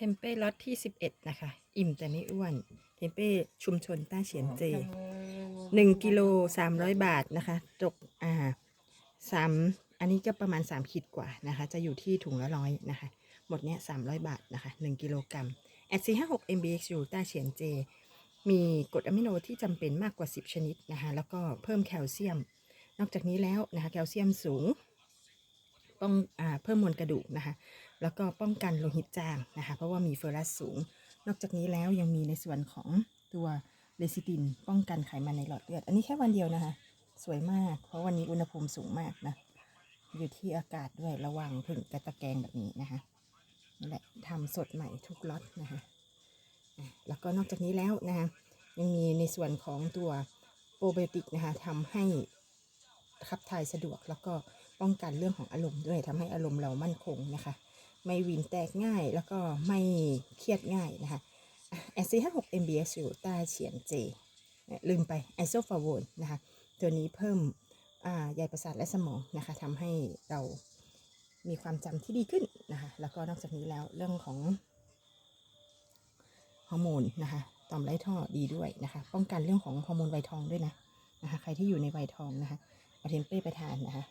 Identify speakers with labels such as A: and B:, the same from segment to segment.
A: เทมเป้ล็อตที่ 11 นะคะ อิ่มแต่ไม่อ้วน เทมเป้ชุมชนต้าเฉียนเจ1กิโล300 บาทนะคะตกอ่าสามอันนี้ก็ประมาณ 3 ขีดกว่านะคะ จะอยู่ที่ถุงละร้อยนะคะ หมดเนี้ย300 บาทนะคะ 1 กิโลกรัมแอด456 MBXU ต้าเฉียนเจ มีกรดอะมิโนที่จำเป็นมากกว่า 10 ชนิดนะคะ แล้วก็เพิ่มแคลเซียม นอกจากนี้แล้วนะคะ แคลเซียมสูง ป้องอเพิ่มมวลกระดูกนะคะ แล้วก็ป้องกันโลหิตจางนะคะ เพราะว่ามีเฟอรัสสูง นอกจากนี้แล้วยังมีในส่วนของตัวเลซิติน ป้องกันไขมันในหลอดเลือด อันนี้แค่วันเดียวนะคะ สวยมาก เพราะวันนี้อุณหภูมิสูงมากนะ อยู่ที่อากาศด้วยระวังผึ่งกระตะแกงแบบนี้นะคะนี่แหละทำสดใหม่ทุกล็อตนะคะอะแล้วก็นอกจากนี้แล้วนะคะยังมีในส่วนของตัวโปรไบโอติกนะคะทำให้ขับถ่ายสะดวกแล้วก็ ป้องกันเรื่องของอารมณ์ด้วยทำให้อารมณ์เรามั่นคงนะคะ ไม่วินแตกง่ายแล้วก็ไม่เครียดง่ายนะคะแอซีห้าหก MBS อยู่ใต้เฉียนเจลืมไปไอโซฟาโวนนะคะ ตัวนี้เพิ่มใยประสาทและสมองนะคะทำให้เรามีความจำที่ดีขึ้นนะคะ แล้วก็นอกจากนี้แล้วเรื่องของฮอร์โมนนะคะต่อมไร้ท่อดีด้วยนะคะ ป้องกันเรื่องของฮอร์โมนวัยทองด้วยนะนะคะ ใครที่อยู่ในวัยทองนะคะเอาเทมเป้ไปทานนะคะ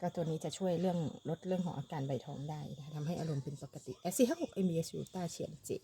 A: ก็ตัวนี้จะช่วยเรื่องลดเรื่องของอาการใบท้องได้นะทำให้อารมณ์เป็นปกติ S C 5 6 M B S U ต้าเฉียนจี